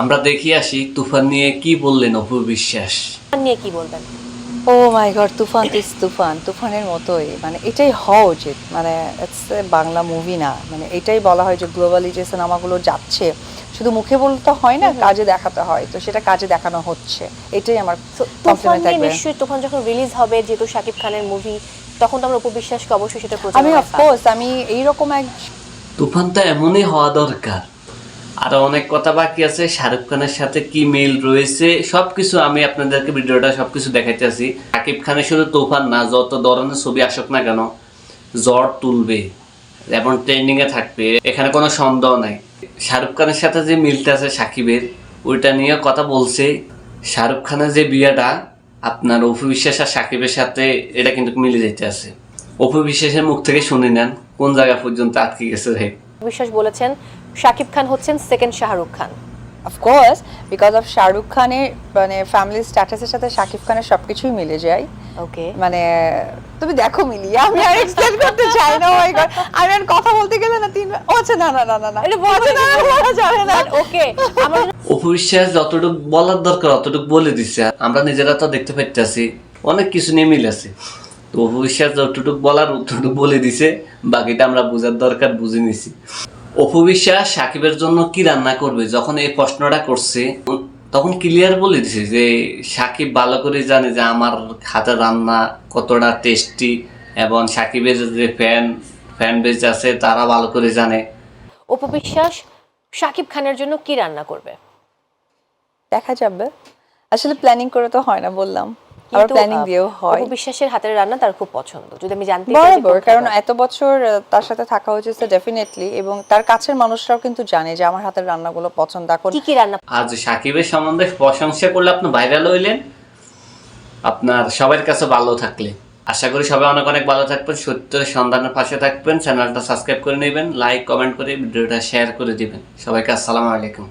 আমরা দেখি আসি তুফান নিয়ে কি বললেন অপু বিশ্বাস? নিয়ে কি বলবেন? ও my god Toofan is Toofan. তুফানের মতোই। মানে এটাই হওয়া উচিত। মানে বাংলা মুভি না। মানে এটাই বলা হয় যে গ্লোবালি যে সিনেমাগুলো যাচ্ছে। শুধু মুখে বলতে হয় না কাজে দেখাতে হয়। তো সেটা কাজে দেখানো হচ্ছে। এটাই আমার তুফান নিয়ে নিশ্চয়ই তুফান যখন রিলিজ হবে যেহেতু শাকিব খানের মুভি তখন তো আমরা উপবিশ্বাসকে অবশ্যই সেটা আমি অফকোর্স আমি এইরকম এক তুফান তো এমনই হওয়া দরকার। আরও অনেক কথা বাকি আছে। শাহরুখ খানের সাথে কি মিল রয়েছে? সবকিছু আমি আপনাদেরকে ভিডিওটা সবকিছু দেখাইতেছি। শাকিব খানের শুধু তুফান না, যত ধরনের ছবি আসুক না কেন, জ্বর তুলবে এবং ট্রেন্ডিং এ থাকবে, এখানে কোনো সন্দেহ নাই। শাহরুখ খানের সাথে যে মিলটা আছে সাকিবের, ওইটা নিয়ে কথা বলছে। শাহরুখ খানের যে বিয়েটা, আপনার অপু বিশ্বাস আর সাকিবের সাথে এটা কিন্তু মিলে যেতে আছে। অপু বিশ্বাসের মুখ থেকে শুনে নেন, কোন জায়গা পর্যন্ত আটকে গেছে ভাই বিশ্বাস বলেছেন শাকিব খান হচ্ছেন second Shahrukh Khan. Of course because of Shahrukh খানের মানে ফ্যামিলি স্ট্যাটাসের সাথে শাকিব খানের সবকিছুই মিলে যায়। ওকে মানে তুমি দেখো মিলিয়ে আমি আর এক্সপ্লেন করতে চাই না Oh my God, আমি আর কথা বলতে গেলে না তিন ও আচ্ছা না না না না না। এটা বলা যাবে না। ওকে আমার অপবিশ্বাস যতটুকু বলার দরকার অতটুকু বলে দিচ্ছে আমরা নিজেরা তো দেখতে পাইতেছি অনেক কিছু নিয়ে মিল আছে। তো অপবিশ্বাস যতটুকু বলার অতটুকু বলে দিছে। বাকিটা আমরা বোঝার দরকার বুঝে নিছি। অপবিশ্বাস সাকিবের জন্য কি রান্না করবে? যখন এই প্রশ্নটা করছে তখন ক্লিয়ার বলে দিছে যে সাকিব ভালো করে জানে যে আমার হাতের রান্না কতটা টেস্টি এবং সাকিবের যে ফ্যান ফ্যান বেজ আছে তারা ভালো করে জানে। উপবিশ্বাস সাকিব খানের জন্য কি রান্না করবে? দেখা যাবে। আসলে প্ল্যানিং করে তো হয় না বললাম। আবার প্ল্যানিং দিয়েও হয়। উপবিশ্বাসের হাতের রান্না তার খুব পছন্দ। যদি আমি জানতে বরাবর কারণ এত বছর তার সাথে থাকা হয়েছে ডেফিনেটলি এবং তার কাছের মানুষরাও কিন্তু জানে যে আমার হাতের রান্নাগুলো পছন্দ। এখন কি কি রান্না? আজ সাকিবের সম্বন্ধে প্রশংসা করলে আপনি ভাইরাল হইলেন। আপনার সবার কাছে ভালো থাকলে। আশা করি সবাই অনেক অনেক ভালো থাকবেন সত্যের সন্ধানের পাশে থাকবেন। চ্যানেলটা সাবস্ক্রাইব করে নেবেন লাইক কমেন্ট করে ভিডিওটা শেয়ার করে দিবেন। সবাইকে আসসালামু আলাইকুম।